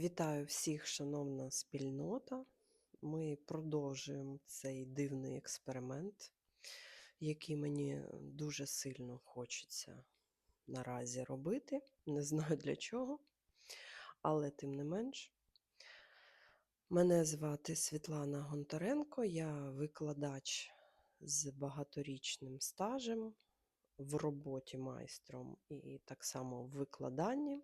Вітаю всіх, шановна спільнота. Ми продовжуємо цей дивний експеримент, який мені дуже сильно хочеться наразі робити. Не знаю для чого, але тим не менш. Мене звати Світлана Гонтаренко, я викладач з багаторічним стажем в роботі майстром і так само в викладанні.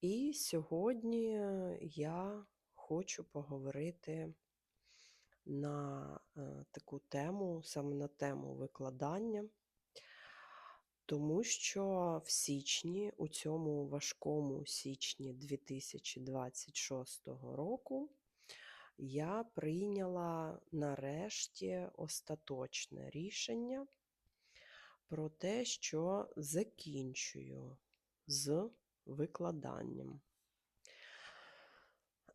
І сьогодні я хочу поговорити на е, таку тему, саме на тему викладання, тому що в січні, у цьому важкому січні 2026 року, я прийняла нарешті остаточне рішення про те, що закінчую з викладанням.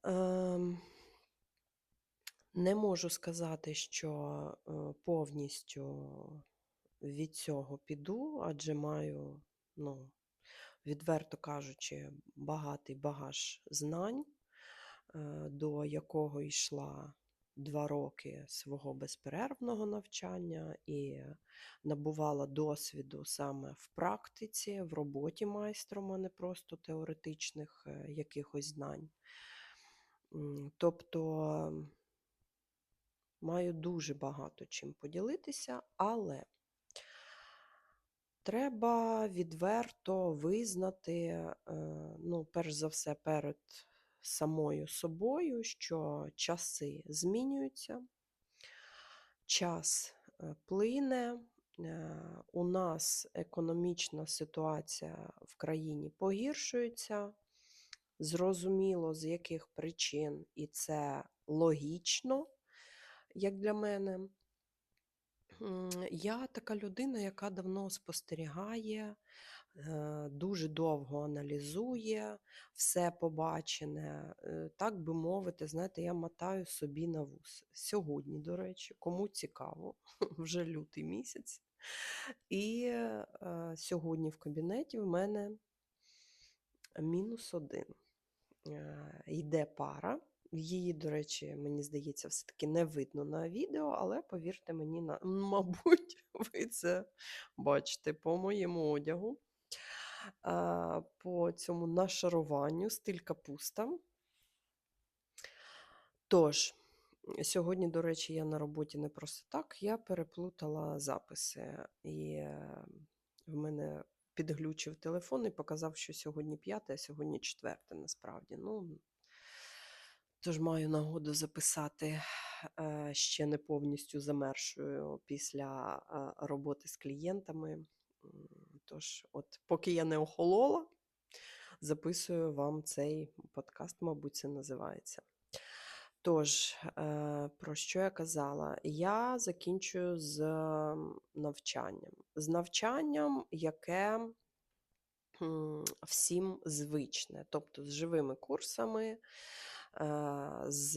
Ем, не можу сказати, що е, повністю від цього піду, адже маю, ну, відверто кажучи, багатий багаж знань, е, до якого йшла два роки свого безперервного навчання і набувала досвіду саме в практиці, в роботі майстром, а не просто теоретичних е, якихось знань. Тобто маю дуже багато чим поділитися, але треба відверто визнати, е, ну, перш за все, перед самою собою, що часи змінюються, час е, плине. е, У нас економічна ситуація в країні погіршується. Зрозуміло, з яких причин, і це логічно, як для мене. Я така людина, яка давно спостерігає, дуже довго аналізує все побачене. Е, Так би мовити, знаєте, я мотаю собі на вус. Сьогодні, до речі, кому цікаво, вже лютий місяць. І е, сьогодні в кабінеті в мене мінус один. Е, Йде пара. Її, до речі, мені здається, все-таки не видно на відео, але повірте мені, на... мабуть, ви це бачите по моєму одягу, по цьому нашаруванню, стиль капуста. Тож, сьогодні, до речі, я на роботі не просто так, я переплутала записи. І е, в мене підглючив телефон і показав, що сьогодні п'яте, а сьогодні четверте, насправді. Ну, Тож маю нагоду записати е, ще не повністю замершою після е, роботи з клієнтами. Тож, от, поки я не охолола, записую вам цей подкаст, мабуть, це називається. Тож, е, про що я казала? Я закінчую з навчанням. З навчанням, яке всім звичне, тобто з живими курсами, з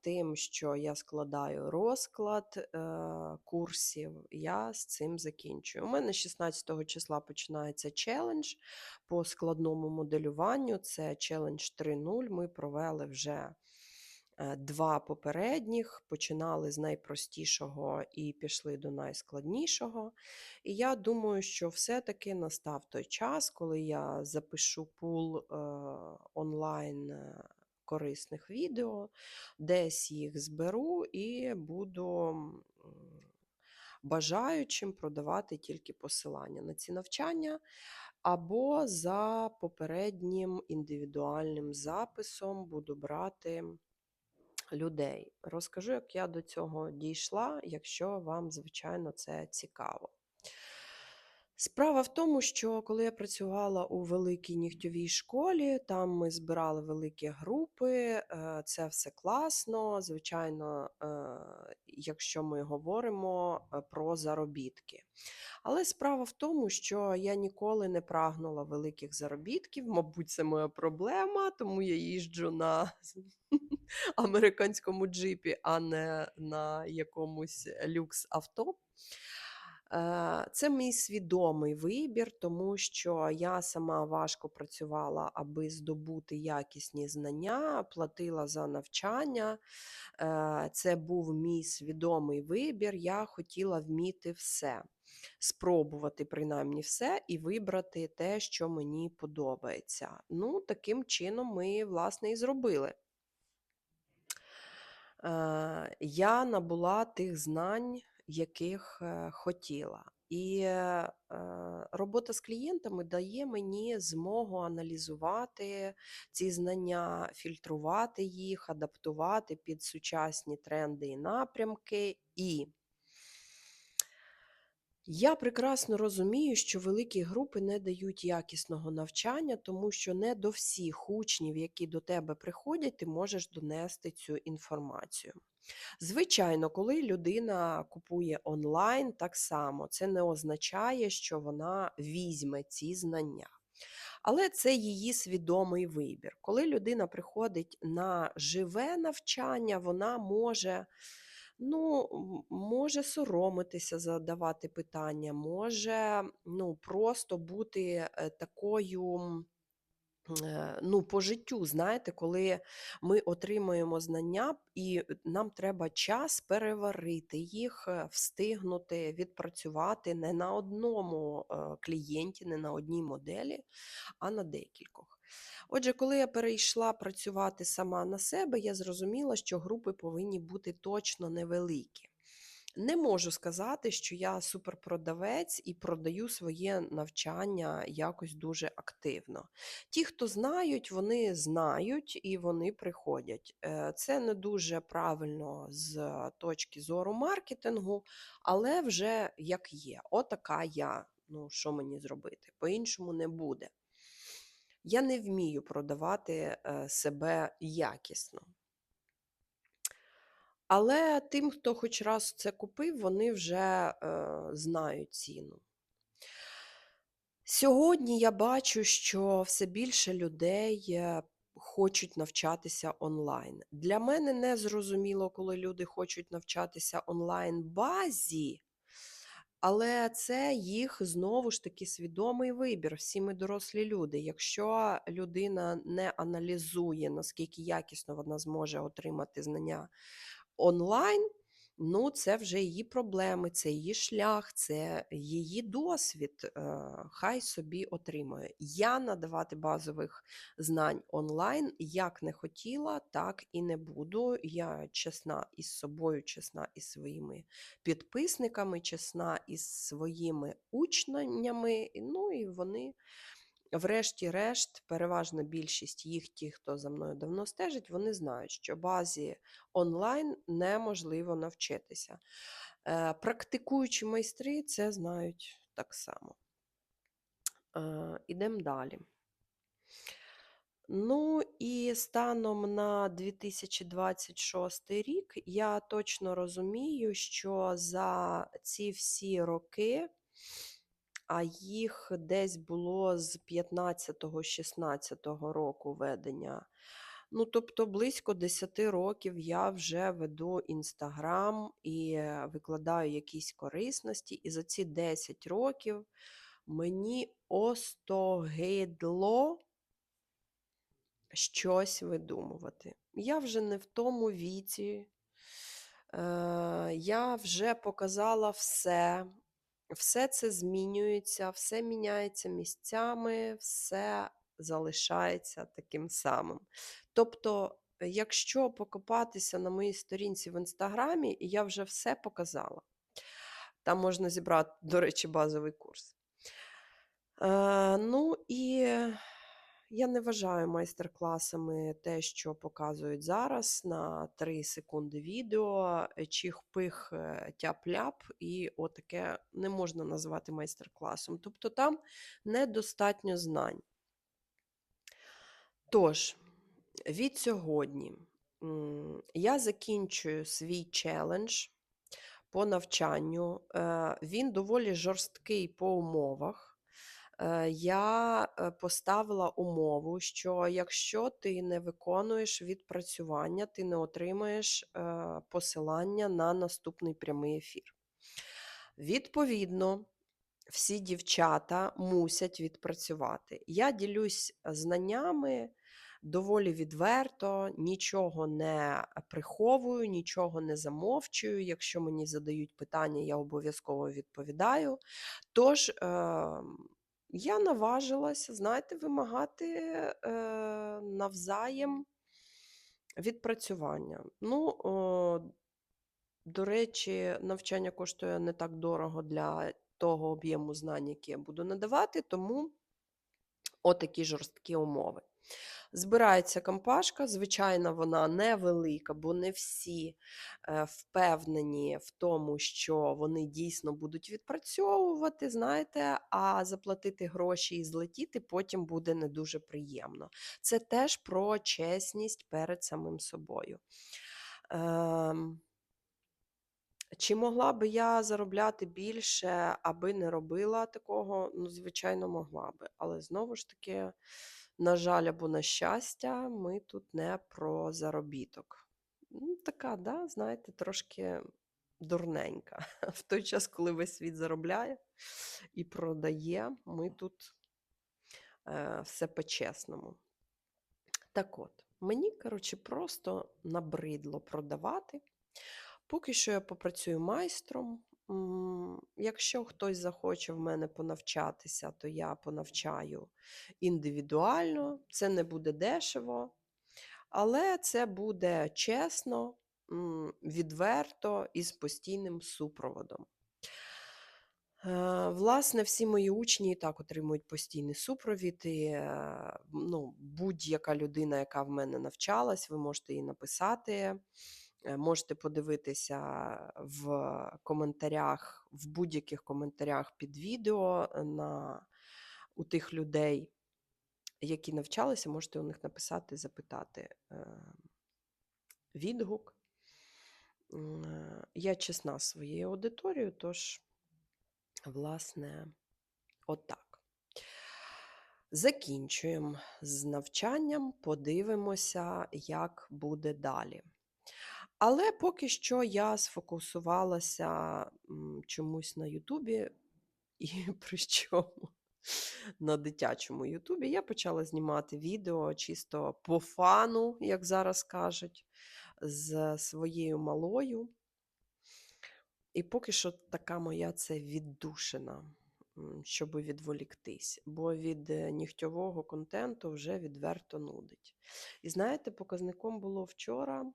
тим, що я складаю розклад е, курсів, я з цим закінчую. У мене 16 числа починається челендж по складному моделюванню. Це челендж 3.0. Ми провели вже. е, Два попередніх починали з найпростішого і пішли до найскладнішого. І я думаю, що все-таки настав той час, коли я запишу пул е, онлайн е, корисних відео, десь їх зберу і буду бажаючим продавати тільки посилання на ці навчання, або за попереднім індивідуальним записом буду брати людей. Розкажу, як я до цього дійшла, якщо вам, звичайно, це цікаво. Справа в тому, що коли я працювала у великій нігтьовій школі, там ми збирали великі групи, е, це все класно. Звичайно, е, якщо ми говоримо е, про заробітки. Але справа в тому, що я ніколи не прагнула великих заробітків. Мабуть, це моя проблема, тому я їжджу на американському джипі, а не на якомусь люкс авто. Е, Це мій свідомий вибір, тому що я сама важко працювала, аби здобути якісні знання, платила за навчання. Е, Це був мій свідомий вибір. Я хотіла вміти все, спробувати принаймні все і вибрати те, що мені подобається. Ну, таким чином ми, власне, і зробили. Е, Я набула тих знань, яких е, хотіла. І е, робота з клієнтами дає мені змогу аналізувати ці знання, фільтрувати їх, адаптувати під сучасні тренди і напрямки. І я прекрасно розумію, що великі групи не дають якісного навчання, тому що не до всіх учнів, які до тебе приходять, ти можеш донести цю інформацію. Звичайно, коли людина купує онлайн, так само це не означає, що вона візьме ці знання. Але це її свідомий вибір. Коли людина приходить на живе навчання, вона може ну, може соромитися, задавати питання, може ну, просто бути е, такою. Е, Ну, по життю, знаєте, коли ми отримуємо знання, і нам треба час переварити їх, е, встигнути відпрацювати не на одному е, клієнті, не на одній моделі, а на декількох. Отже, коли я перейшла працювати сама на себе, я зрозуміла, що групи повинні бути точно невеликі. Не можу сказати, що я суперпродавець і продаю своє навчання якось дуже активно. Ті, хто знають, вони знають і вони приходять. Е, Це не дуже правильно з точки зору маркетингу, але вже як є. Отака я. Ну, що мені зробити? По-іншому не буде. Я не вмію продавати е, себе якісно. Але тим, хто хоч раз це купив, вони вже е, знають ціну. Сьогодні я бачу, що все більше людей е, хочуть навчатися онлайн. Для мене не зрозуміло, коли люди хочуть навчатися онлайн базі, але це їх знову ж таки свідомий вибір. Всі ми дорослі люди. Якщо людина не аналізує, наскільки якісно вона зможе отримати знання онлайн, ну це вже її проблеми, це її шлях, це її досвід. е, Хай собі отримує. Я надавати базових знань онлайн як не хотіла, так і не буду. Я чесна із собою, чесна із своїми підписниками, чесна із своїми учнями. Ну і вони. Врешті-решт, переважна більшість їх, ті, хто за мною давно стежить, вони знають, що базі онлайн неможливо навчитися. Е, Практикуючі майстри це знають так само. Е, Ідемо далі. Ну і станом на 2026 рік я точно розумію, що за ці всі роки, а їх десь було з 15-16 року ведення. Ну, тобто близько 10 років я вже веду Інстаграм і викладаю якісь корисності, і за ці 10 років мені остогидло щось видумувати. Я вже не в тому віці, е, я вже показала все. Все це змінюється, все міняється місцями, все залишається таким самим. Тобто, якщо покопатися на моїй сторінці в інстаграмі, я вже все показала. Там можна зібрати, до речі, базовий курс. Е, ну і я не вважаю майстер-класами те, що показують зараз на 3 секунди відео, е, чих-пих, е, тяп-ляп, і отаке не можна назвати майстер-класом. Тобто там недостатньо знань. Тож, від сьогодні я закінчую свій челендж по навчанню. Е, Він доволі жорсткий по умовах. Е, Я е, поставила умову, що якщо ти не виконуєш відпрацювання, ти не отримаєш е, посилання на наступний прямий ефір. Відповідно, всі дівчата мусять відпрацювати. Я ділюсь знаннями доволі відверто, нічого не приховую, нічого не замовчую. Якщо мені задають питання, я обов'язково відповідаю. Тож е, я наважилася, знаєте, вимагати е, навзаєм відпрацювання. Ну, е, до речі, навчання коштує не так дорого для того об'єму знань, які я буду надавати, тому отакі жорсткі умови. Збирається компашка, звичайно, вона невелика, бо не всі е, впевнені в тому, що вони дійсно будуть відпрацьовувати, знаєте, а заплатити гроші і злетіти потім буде не дуже приємно. Це теж про чесність перед самим собою. Ем, чи могла би я заробляти більше, аби не робила такого? Ну, звичайно, могла би. Але знову ж таки, на жаль, або на щастя, ми тут не про заробіток. Ну, така, да, знаєте, трошки дурненька. В той час, коли весь світ заробляє і продає, ми тут е, все по-чесному. Так от, мені, коротше, просто набридло продавати. Поки що я попрацюю майстром. Якщо хтось захоче в мене понавчатися, то я понавчаю індивідуально. Це не буде дешево, але це буде чесно, відверто і з постійним супроводом. Е, Власне, всі мої учні і так отримують постійний супровід. І, е, ну, будь-яка людина, яка в мене навчалась, ви можете їй написати. Е, Можете подивитися в коментарях, в будь-яких коментарях під відео на, у тих людей, які навчалися, можете у них написати, запитати е, відгук. Е, Я чесна своєю аудиторією, тож, власне, отак. Закінчуємо з навчанням, подивимося, як буде далі. Але поки що я сфокусувалася чомусь на Ютубі, і причому на дитячому Ютубі я почала знімати відео чисто по фану, як зараз кажуть, з своєю малою. І поки що така моя це віддушина, щоб відволіктись, бо від е, нігтьового контенту вже відверто нудить. І знаєте, показником було вчора.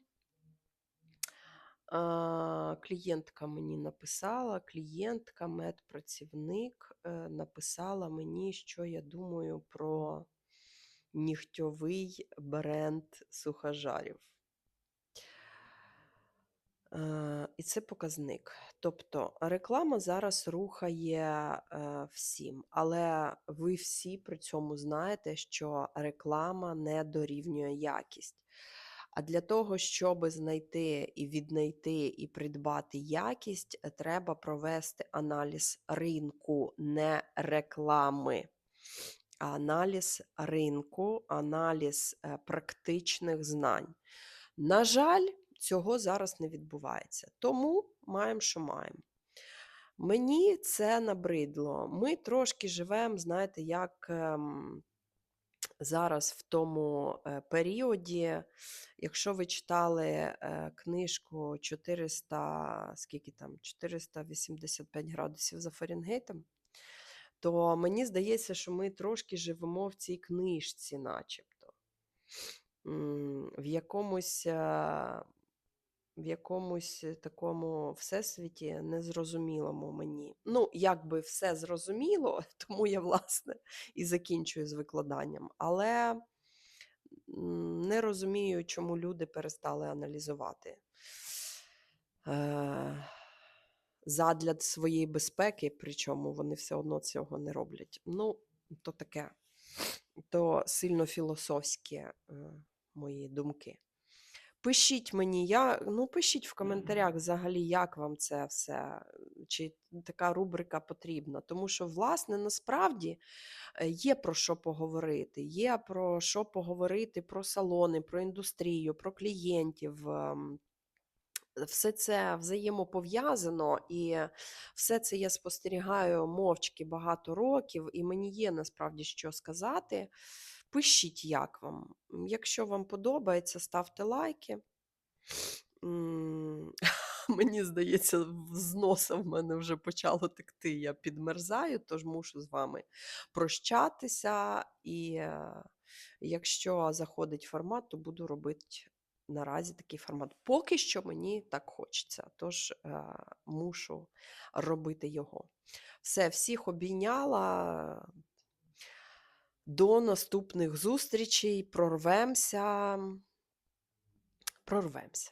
Клієнтка мені написала, клієнтка, медпрацівник е, написала мені, що я думаю про нігтьовий бренд сухожарів. І це показник. Тобто реклама зараз рухає е, всім, але ви всі при цьому знаєте, що реклама не дорівнює якість. А для того, щоб знайти і віднайти і придбати якість, е, треба провести аналіз ринку, не реклами. Аналіз ринку, аналіз е, практичних знань. На жаль, цього зараз не відбувається. Тому маємо, що маємо. Мені це набридло. Ми трошки живемо, знаєте, як ем, зараз в тому е, періоді, якщо ви читали е, книжку 400, скільки там, 485 градусів за Фаренгейтом, то мені здається, що ми трошки живемо в цій книжці, начебто. В якомусь, е, в якомусь такому всесвіті незрозумілому мені. Ну, якби все зрозуміло, тому я, власне, і закінчую з викладанням. Але не розумію, чому люди перестали аналізувати. Е, задля своєї безпеки, причому вони все одно цього не роблять. Ну, то таке, то сильно філософські е, мої думки. Пишіть мені, я, ну пишіть в коментарях взагалі, як вам це все, чи така рубрика потрібна. Тому що, власне, насправді е, є про що поговорити. Є про що поговорити про салони, про індустрію, про клієнтів. ем, все це взаємопов'язано, і все це я спостерігаю мовчки багато років, і мені є насправді що сказати. Пишіть, як вам. Якщо вам подобається, ставте лайки. Мені здається, з носа в мене вже почало текти. Я підмерзаю, тож мушу з вами прощатися. І е, якщо заходить формат, то буду робити наразі такий формат. Поки що мені так хочеться, тож е, мушу робити його. Все, всіх обійняла. До наступних зустрічей. Прорвемося. Прорвемося.